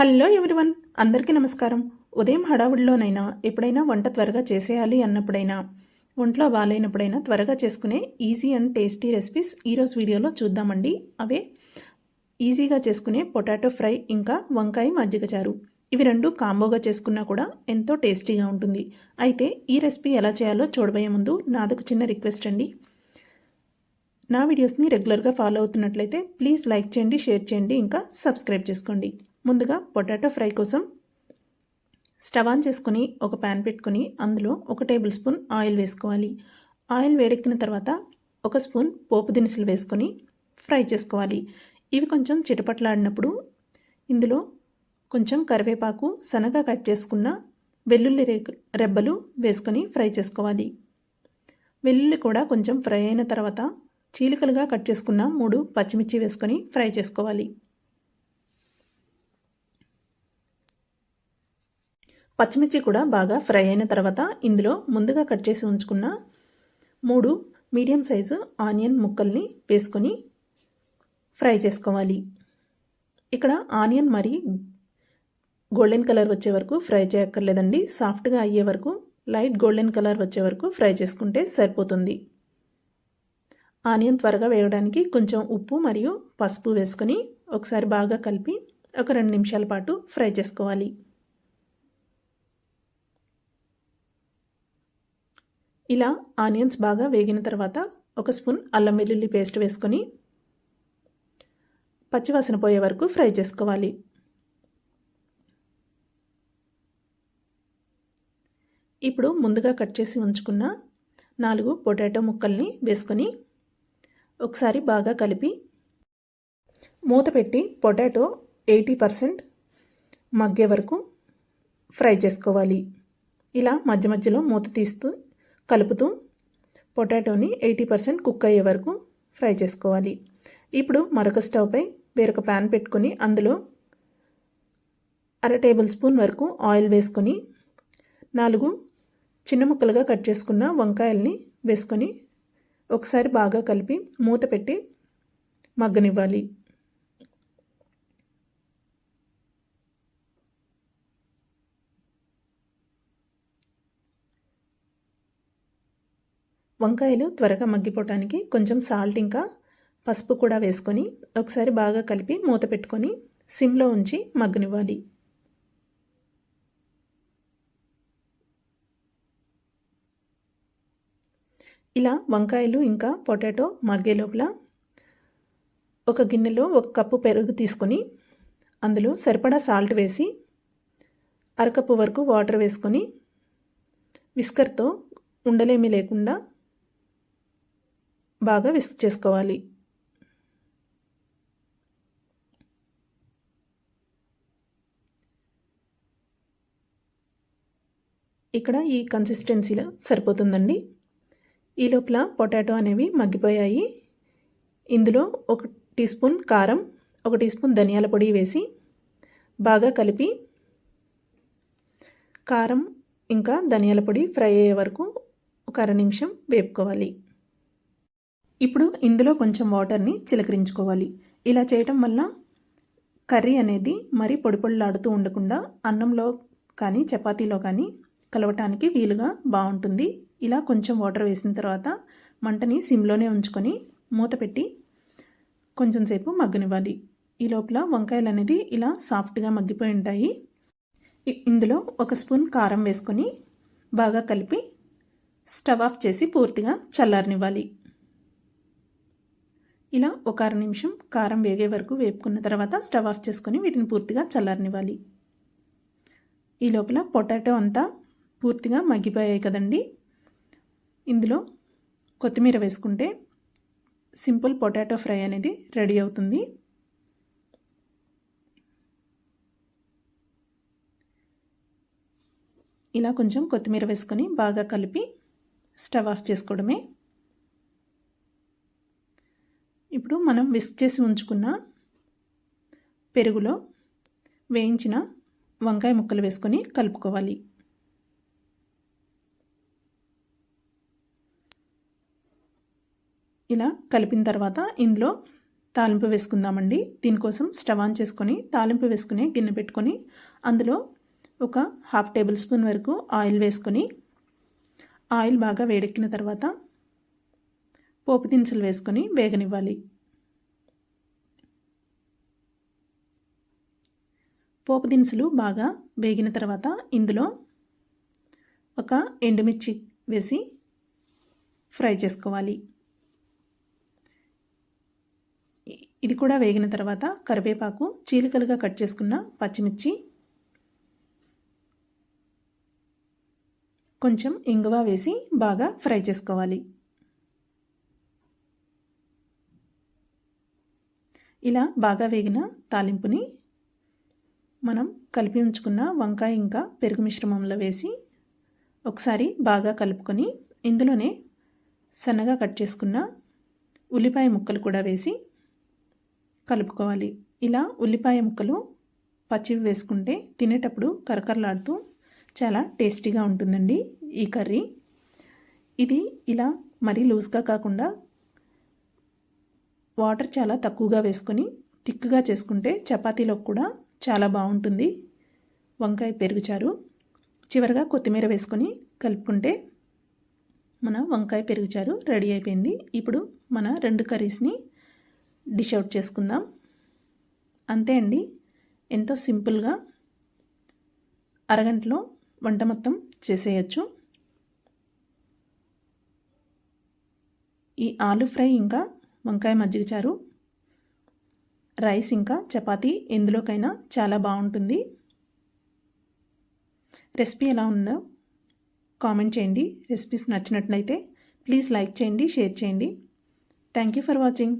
Hello everyone అందరికీ నమస్కారం. ఉదయం హడావుడిలోనైనా ఎప్పుడైనా వంట త్వరగా చేసేయాలి అన్నప్పుడైనా ఒంట్లో బాగాలేనప్పుడైనా త్వరగా చేసుకునే ఈజీ అండ్ టేస్టీ రెసిపీస్ ఈరోజు వీడియోలో చూద్దామండి. అవే ఈజీగా చేసుకునే పొటాటో ఫ్రై ఇంకా వంకాయ మజ్జిగ చారు. ఇవి రెండు కాంబోగా చేసుకున్నా కూడా ఎంతో టేస్టీగా ఉంటుంది. అయితే ఈ రెసిపీ ఎలా చేయాలో చూడబోయే ముందు నాదొక చిన్న రిక్వెస్ట్ అండి. నా వీడియోస్ని రెగ్యులర్గా ఫాలో అవుతున్నట్లయితే ప్లీజ్ లైక్ చేయండి షేర్ చేయండి ఇంకా సబ్స్క్రైబ్ చేసుకోండి. ముందుగా పొటాటో ఫ్రై కోసం స్టవ్ ఆన్ చేసుకొని ఒక ప్యాన్ పెట్టుకొని అందులో ఒక టేబుల్ స్పూన్ ఆయిల్ వేసుకోవాలి. ఆయిల్ వేడెక్కిన తర్వాత ఒక స్పూన్ పోపు దినుసులు వేసుకొని ఫ్రై చేసుకోవాలి. ఇవి కొంచెం చిటపట్లాడినప్పుడు ఇందులో కొంచెం కరివేపాకు శనగ కట్ చేసుకున్న వెల్లుల్లి రెబ్బలు వేసుకొని ఫ్రై చేసుకోవాలి. వెల్లుల్లి కూడా కొంచెం ఫ్రై అయిన తర్వాత చీలికలుగా కట్ చేసుకున్న మూడు పచ్చిమిర్చి వేసుకొని ఫ్రై చేసుకోవాలి. పచ్చిమిర్చి కూడా బాగా ఫ్రై అయిన తర్వాత ఇందులో ముందుగా కట్ చేసి ఉంచుకున్న మూడు మీడియం సైజు ఆనియన్ ముక్కల్ని వేసుకొని ఫ్రై చేసుకోవాలి. ఇక్కడ ఆనియన్ మరి గోల్డెన్ కలర్ వచ్చే వరకు ఫ్రై చేయక్కర్లేదండి. సాఫ్ట్గా అయ్యే వరకు లైట్ గోల్డెన్ కలర్ వచ్చే వరకు ఫ్రై చేసుకుంటే సరిపోతుంది. ఆనియన్ త్వరగా వేయడానికి కొంచెం ఉప్పు మరియు పసుపు వేసుకొని ఒకసారి బాగా కలిపి ఒక రెండు నిమిషాల పాటు ఫ్రై చేసుకోవాలి. ఇలా ఆనియన్స్ బాగా వేగిన తర్వాత ఒక స్పూన్ అల్లం వెల్లుల్లి పేస్ట్ వేసుకొని పచ్చివాసన పోయే వరకు ఫ్రై చేసుకోవాలి. ఇప్పుడు ముందుగా కట్ చేసి ఉంచుకున్న నాలుగు పొటాటో ముక్కల్ని వేసుకొని ఒకసారి బాగా కలిపి మూత పెట్టి పొటాటో ఎయిటీ పర్సెంట్ మగ్గే వరకు ఫ్రై చేసుకోవాలి. ఇలా మధ్య మధ్యలో మూత తీస్తూ కలుపుతూ పొటాటోని ఎయిటీ పర్సెంట్ కుక్ అయ్యే వరకు ఫ్రై చేసుకోవాలి. ఇప్పుడు మరొక స్టవ్పై వేరొక ప్యాన్ పెట్టుకొని అందులో అర టేబుల్ స్పూన్ వరకు ఆయిల్ వేసుకొని నాలుగు చిన్న ముక్కలుగా కట్ చేసుకున్న వంకాయల్ని వేసుకొని ఒకసారి బాగా కలిపి మూత పెట్టి మగ్గనివ్వాలి. వంకాయలు త్వరగా మగ్గిపోవటానికి కొంచెం సాల్ట్ ఇంకా పసుపు కూడా వేసుకొని ఒకసారి బాగా కలిపి మూత పెట్టుకొని సిమ్లో ఉంచి మగ్గనివ్వాలి. ఇలా వంకాయలు ఇంకా పొటాటో మగ్గే లోపల ఒక గిన్నెలో ఒక కప్పు పెరుగు తీసుకొని అందులో సరిపడా సాల్ట్ వేసి అరకప్పు వరకు వాటర్ వేసుకొని విస్కర్తో ఉండలేమి లేకుండా బాగా విస్క్ చేసుకోవాలి. ఇక్కడ ఈ కన్సిస్టెన్సీలో సరిపోతుందండి. ఈ లోపల పొటాటో అనేవి మగ్గిపోయాయి. ఇందులో ఒక టీ స్పూన్ కారం ఒక టీ స్పూన్ ధనియాల పొడి వేసి బాగా కలిపి కారం ఇంకా ధనియాల పొడి ఫ్రై అయ్యే వరకు ఒక అర నిమిషం వేపుకోవాలి. ఇప్పుడు ఇందులో కొంచెం వాటర్ని చిలకరించుకోవాలి. ఇలా చేయటం వల్ల కర్రీ అనేది మరీ పొడి పొడిలాడుతూ ఉండకుండా అన్నంలో కానీ చపాతీలో కానీ కలవటానికి వీలుగా బాగుంటుంది. ఇలా కొంచెం వాటర్ వేసిన తర్వాత మంటని సిమ్లోనే ఉంచుకొని మూత పెట్టి కొంచెం సేపు మగ్గనివ్వాలి. ఈ లోపల వంకాయలు అనేది ఇలా సాఫ్ట్గా మగ్గిపోయి ఉంటాయి. ఇందులో ఒక స్పూన్ కారం వేసుకొని బాగా కలిపి స్టవ్ ఆఫ్ చేసి పూర్తిగా చల్లారనివ్వాలి. ఇలా ఒక అర నిమిషం కారం వేగే వరకు వేపుకున్న తర్వాత స్టవ్ ఆఫ్ చేసుకొని వీటిని పూర్తిగా చల్లారనివ్వాలి. ఈ లోపల పొటాటో అంతా పూర్తిగా మగ్గిపోయాయి కదండి. ఇందులో కొత్తిమీర వేసుకుంటే సింపుల్ పొటాటో ఫ్రై అనేది రెడీ అవుతుంది. ఇలా కొంచెం కొత్తిమీర వేసుకొని బాగా కలిపి స్టవ్ ఆఫ్ చేసుకోవడమే ఇప్పుడు మనం విస్క్ చేసి ఉంచుకున్న పెరుగులో వేయించిన వంకాయ ముక్కలు వేసుకొని కలుపుకోవాలి. ఇలా కలిపిన తర్వాత ఇందులో తాలింపు వేసుకుందామండి. దీనికోసం స్టవ్ ఆన్ చేసుకొని తాలింపు వేసుకుని గిన్నె పెట్టుకొని అందులో ఒక హాఫ్ టేబుల్ స్పూన్ వరకు ఆయిల్ వేసుకొని ఆయిల్ బాగా వేడెక్కిన తర్వాత పోపు దినుసులు వేసుకొని వేగనివ్వాలి. పోపు దినుసులు బాగా వేగిన తర్వాత ఇందులో ఒక ఎండుమిర్చి వేసి ఫ్రై చేసుకోవాలి. ఇది కూడా వేగిన తర్వాత కరివేపాకు చీలికలుగా కట్ చేసుకున్న పచ్చిమిర్చి కొంచెం ఇంగువ వేసి బాగా ఫ్రై చేసుకోవాలి. ఇలా బాగా వేగిన తాలింపుని మనం కలిపి ఉంచుకున్న వంకాయ ఇంకా పెరుగు మిశ్రమంలో వేసి ఒకసారి బాగా కలుపుకొని ఇందులోనే సన్నగా కట్ చేసుకున్న ఉల్లిపాయ ముక్కలు కూడా వేసి కలుపుకోవాలి. ఇలా ఉల్లిపాయ ముక్కలు పచ్చివి వేసుకుంటే తినేటప్పుడు కరకరలాడుతూ చాలా టేస్టీగా ఉంటుందండి ఈ కర్రీ. ఇది ఇలా మరీ లూజ్గా కాకుండా వాటర్ చాలా తక్కువగా వేసుకొని థిక్గా చేసుకుంటే చపాతీలో కూడా చాలా బాగుంటుంది. వంకాయ పెరుగుచారు చివరిగా కొత్తిమీర వేసుకొని కలుపుకుంటే మన వంకాయ పెరుగుచారు రెడీ అయిపోయింది. ఇప్పుడు మన రెండు కర్రీస్ని డిష్ అవుట్ చేసుకుందాం. అంతే అండి. ఎంతో సింపుల్గా అరగంటలో వంట మొత్తం చేసేయచ్చు. ఈ ఆలు ఫ్రై ఇంకా వంకాయ మజ్జిగ చారు రైస్ ఇంకా చపాతీ ఎందులోకైనా చాలా బాగుంటుంది. రెసిపీ ఎలా ఉందో కామెంట్ చేయండి. రెసిపీస్ నచ్చినట్లయితే ప్లీజ్ లైక్ చేయండి షేర్ చేయండి. Thank you for watching.